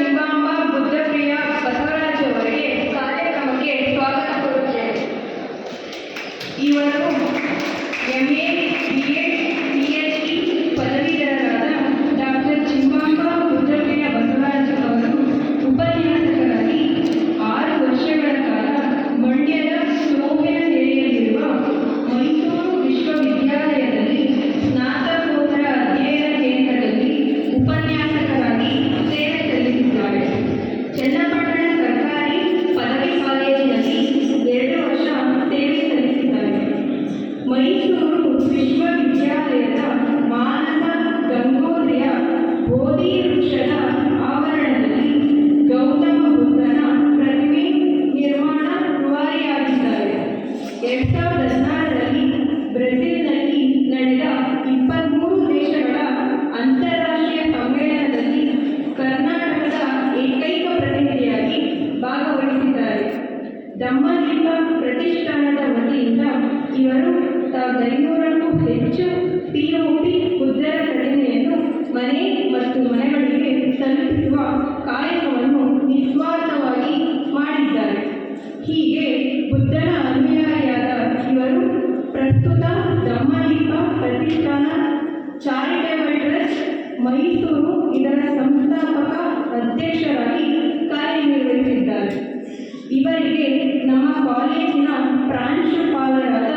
ಚಿಂಬಾಂಬ ಬುದ್ಧಪ್ರಿಯ ಬಸವರಾಜ್ ಅವರಿಗೆ ಕಾರ್ಯಕ್ರಮಕ್ಕೆ ಸ್ವಾಗತ ಕೋರುತ್ತೇನೆ ಇವರು ಎಂ ಎರಡ್ ಸಾವಿರದ ಹದಿನಾರರಲ್ಲಿ ಬ್ರೆಜಿಲ್ನಲ್ಲಿ ನಡೆದ ಇಪ್ಪತ್ತ್ಮೂರು ದೇಶಗಳ ಅಂತಾರಾಷ್ಟ್ರೀಯ ಸಮ್ಮೇಳನದಲ್ಲಿ ಕರ್ನಾಟಕದ ಏಕೈಕ ಪ್ರತಿನಿಧಿಯಾಗಿ ಭಾಗವಹಿಸಿದ್ದಾರೆ. ದಮ್ಮದೀಪ ಪ್ರತಿಷ್ಠಾನದ ವತಿಯಿಂದ ಇವರು ಸಾವಿರದ ಐನೂರಕ್ಕೂ ಹೆಚ್ಚು ಪಿಒಪಿ ಬುದ್ಧರ ಕಡಿಮೆಯನ್ನು ಮನೆ ಮತ್ತು ಮನೆಗಳಿಗೆ ತಲುಪಿಸುವ ಕಾಯಕವನ್ನು ಪ್ರಸ್ತುತ ದಮ್ಮದೀಪ ಪ್ರತಿಷ್ಠಾನ ಚಾರಿಟೇಬಲ್ ಟ್ರಸ್ಟ್ ಮೈಸೂರು ಇದರ ಸಂಸ್ಥಾಪಕ ಅಧ್ಯಕ್ಷರಾಗಿ ಕಾರ್ಯನಿರ್ವಹಿಸಿದ್ದಾರೆ. ಇವರಿಗೆ ನಮ್ಮ ಕಾಲೇಜಿನ ಪ್ರಾಂಶುಪಾಲರಾದ